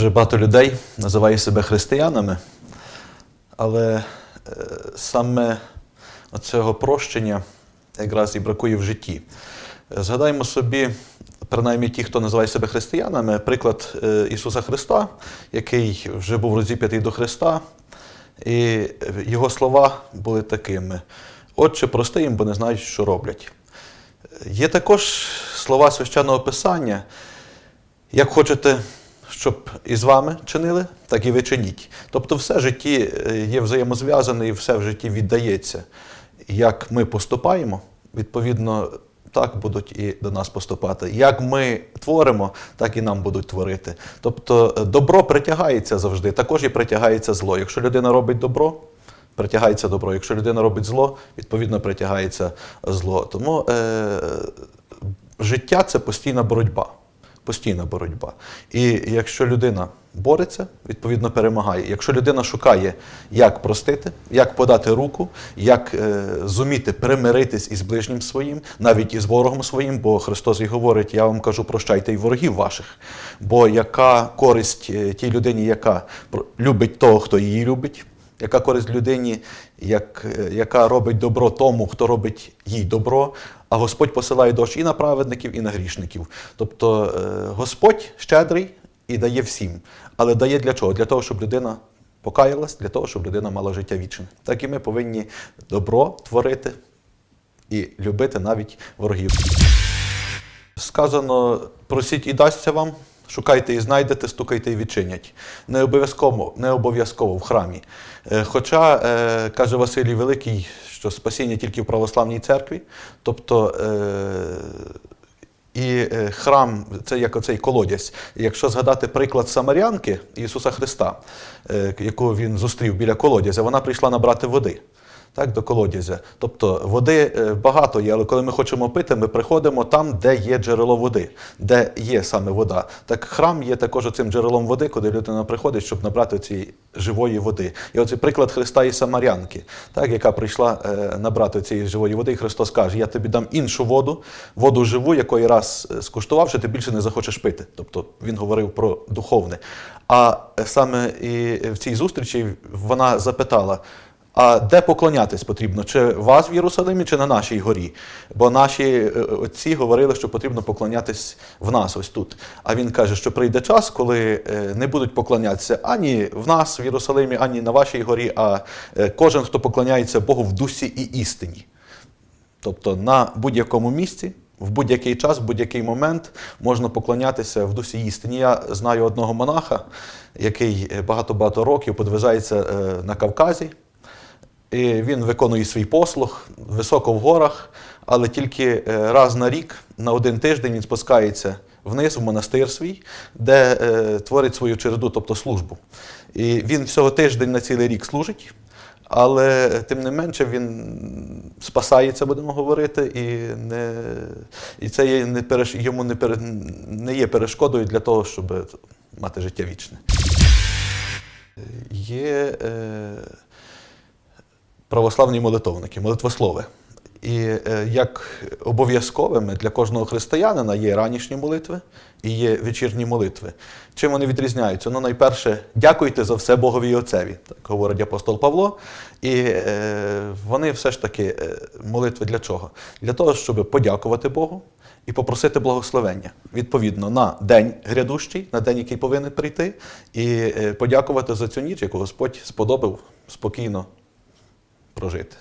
Дуже багато людей називає себе християнами, але е, саме цього прощення якраз і бракує в житті. Згадаймо собі, принаймні ті, хто називає себе християнами, приклад е, Ісуса Христа, який вже був розіп'ятий до Христа, і його слова були такими: Отче, прости їм, бо не знають, що роблять. Є також слова священного Писання, як хочете, щоб і з вами чинили, так і ви чиніть. Тобто все в житті е, є взаємозв'язане і все в житті віддається. Як ми поступаємо, відповідно, так будуть і до нас поступати. Як ми творимо, так і нам будуть творити. Тобто е, добро притягається завжди, також і притягається зло. Якщо людина робить добро, притягається добро. Якщо людина робить зло, відповідно притягається зло. Тому е, життя це постійна боротьба. Постійна боротьба. І якщо людина бореться, відповідно перемагає. Якщо людина шукає, як простити, як подати руку, як е, зуміти примиритись із ближнім своїм, навіть із ворогом своїм, бо Христос і говорить: я вам кажу, прощайте і ворогів ваших. Бо яка користь е, тій людині, яка любить того, хто її любить, яка користь людині, як, е, яка робить добро тому, хто робить їй добро, а Господь посилає дощ і на праведників, і на грішників. Тобто е, Господь щедрий і дає всім. Але дає для чого? Для того, щоб людина покаялась, для того, щоб людина мала життя вічне. Так і ми повинні добро творити і любити навіть ворогів. Сказано, просіть і дасться вам, шукайте і знайдете, стукайте і відчинять. Не обов'язково, не обов'язково в храмі. Е, Хоча, е, каже Василій Великий, що спасіння тільки в православній церкві, тобто е, і храм це як оцей колодязь. Якщо згадати приклад Самарянки Ісуса Христа, яку він зустрів біля колодязя, вона прийшла набрати води. Так, до колодязя. Тобто води е, багато є, але коли ми хочемо пити, ми приходимо там, де є джерело води, де є саме вода. Так храм є також цим джерелом води, куди людина приходить, щоб набрати цієї живої води. І оцей приклад Христа і Самарянки, так, яка прийшла е, набрати цієї живої води, і Христос каже: Я тобі дам іншу воду, воду живу, якої раз е, скуштувавши, ти більше не захочеш пити. Тобто він говорив про духовне. А саме і в цій зустрічі вона запитала. А де поклонятись потрібно? Чи вас в Єрусалимі, чи на нашій горі? Бо наші е, отці говорили, що потрібно поклонятись в нас, ось тут. А він каже, що прийде час, коли е, не будуть поклонятися ані в нас, в Єрусалимі, ані на вашій горі, а е, кожен, хто поклоняється Богу в дусі і істині. Тобто на будь-якому місці, в будь-який час, в будь-який момент можна поклонятися в дусі істині. Я знаю одного монаха, який багато-багато років подвижається на Кавказі. І він виконує свій послуг високо в горах, але тільки е, раз на рік, на один тиждень, він спускається вниз в монастир свій, де е, творить свою череду, тобто службу. І він всього тиждень на цілий рік служить, але тим не менше він спасається, будемо говорити, і, не, і це є не переш, йому не, пере, не є перешкодою для того, щоб мати життя вічне. Є е, православні молитовники, молитвослови. І е, як обов'язковими для кожного християнина є ранішні молитви і є вечірні молитви. Чим вони відрізняються? Ну, найперше, дякуйте за все Богові і Отцеві, так говорить апостол Павло. І е, вони все ж таки е, молитви для чого? Для того, щоб подякувати Богу і попросити благословення відповідно на день грядущий, на день, який повинен прийти, і е, подякувати за цю ніч, яку Господь сподобав спокійно прожити.